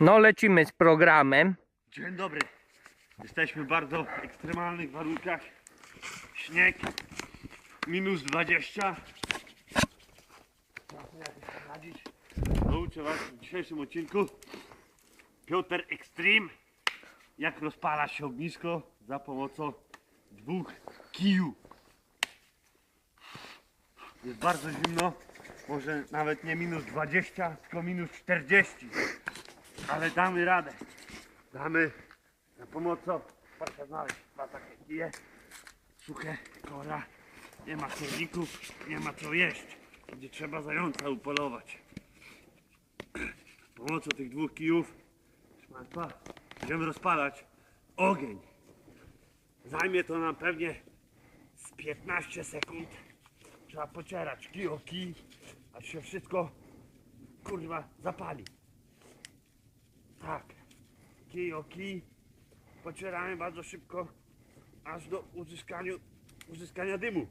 No lecimy z programem. Dzień dobry. Jesteśmy w bardzo ekstremalnych warunkach. Śnieg. Minus 20. Trzeba sobie jakoś poradzić. Nauczę Was w dzisiejszym odcinku. Piotr Extreme. Jak rozpala się ognisko za pomocą dwóch kijów. Jest bardzo zimno. Może nawet nie minus 20, tylko minus 40. Ale damy radę. Damy za pomocą, proszę znaleźć dwa takie kije, suche kora, nie ma kurników, nie ma co jeść, gdzie trzeba zająca upolować. Z pomocą tych dwóch kijów, Państwa, będziemy rozpalać ogień. Zajmie to nam pewnie z 15 sekund. Trzeba pocierać kij o kij, aż się wszystko kurwa zapali. Tak kij o kij. Pocieramy bardzo szybko, aż do uzyskania dymu.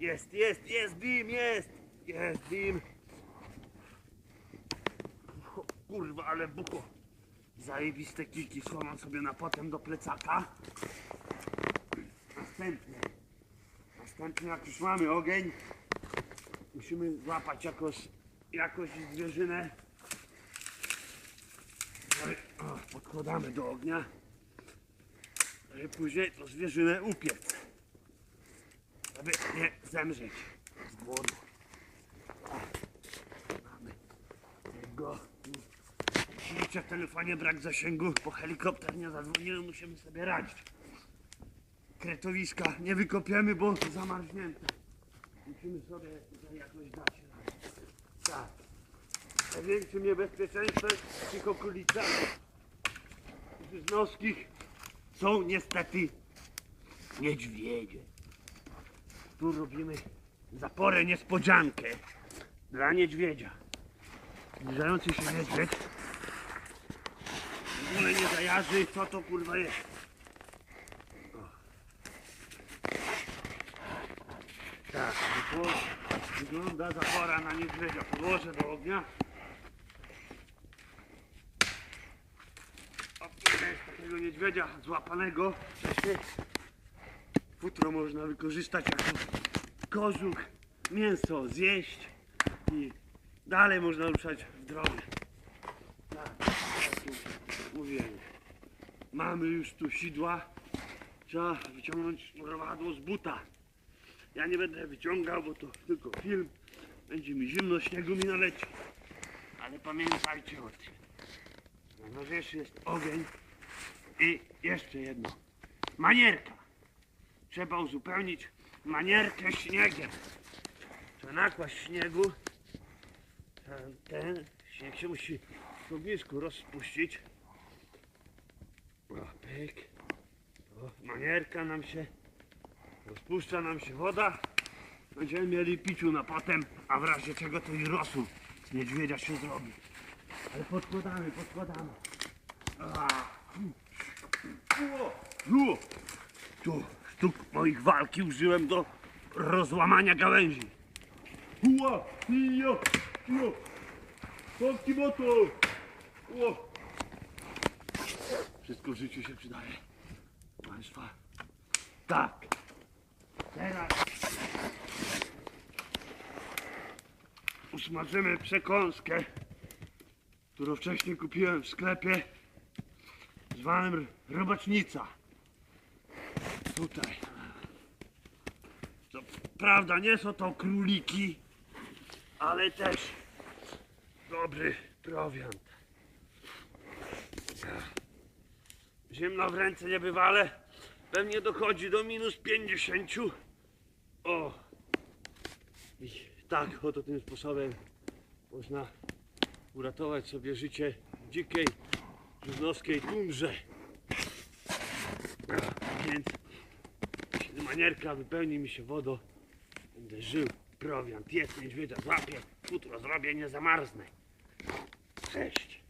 Jest, jest, jest dim, jest! Jest dim. O, Kurwa, ale buko. Zajebiste kijki schowam sobie na potem do plecaka. Następnie. Następnie jak już mamy ogień, musimy złapać jakoś, jakoś zwierzynę podkładamy do ognia, żeby później to zwierzynę upiec, żeby nie zemrzeć z głodu. O, mamy tego. Oczywiście w telefonie brak zasięgu, po helikopter nie zadzwoniłem, musimy sobie radzić. Kretowiska nie wykopiemy, bo zamarznięte. Musimy sobie jakoś dać radę. Tak. Największym niebezpieczeństwem w tych okolicach Żyznowskich są niestety niedźwiedzie. Tu robimy zaporę niespodziankę dla niedźwiedzia. Zbliżający się niedźwiedź w ogóle nie zajarzy, co to kurwa jest. Tak, wygląda zapora na niedźwiedzia. Podłożę do ognia. O, kurde, z takiego niedźwiedzia złapanego wcześniej futro można wykorzystać jako kożuch, mięso zjeść i dalej można ruszać w drogę. Tak, tak mówiłem. Mamy już tu sidła. Trzeba wyciągnąć mrowadło z buta. Ja nie będę wyciągał, bo to tylko film. Będzie mi zimno, śniegu mi naleci. Ale pamiętajcie o tym. Najważniejszy jest ogień i jeszcze jedno. Manierka. Trzeba uzupełnić manierkę śniegiem. Trzeba nakłaść śniegu. Ten- śnieg się musi w ognisku rozpuścić. O, pyk. O, manierka nam się rozpuszcza nam się woda. Będziemy mieli piciu na potem, a w razie czego to i rosół z niedźwiedzia się zrobi. Ale podkładamy, podkładamy. A. Tu sztuk moich walki użyłem do rozłamania gałęzi. Ua, ijo, ijo. Pomki moto. O. Wszystko w życiu się przydaje. Państwa. Tak. Teraz usmażymy przekąskę, którą wcześniej kupiłem w sklepie zwanym r- robacznica. Tutaj. Co prawda nie są to króliki, ale też dobry prowiant. Zimno w ręce niebywale. Pewnie dochodzi do minus 50. O! I tak oto tym sposobem można uratować sobie życie dzikiej, żyznowskiej tundrze. Więc manierka wypełni mi się wodą, będę żył, prowiant, jest niedźwiedzia, złapię, futro zrobię, nie zamarznę. Cześć.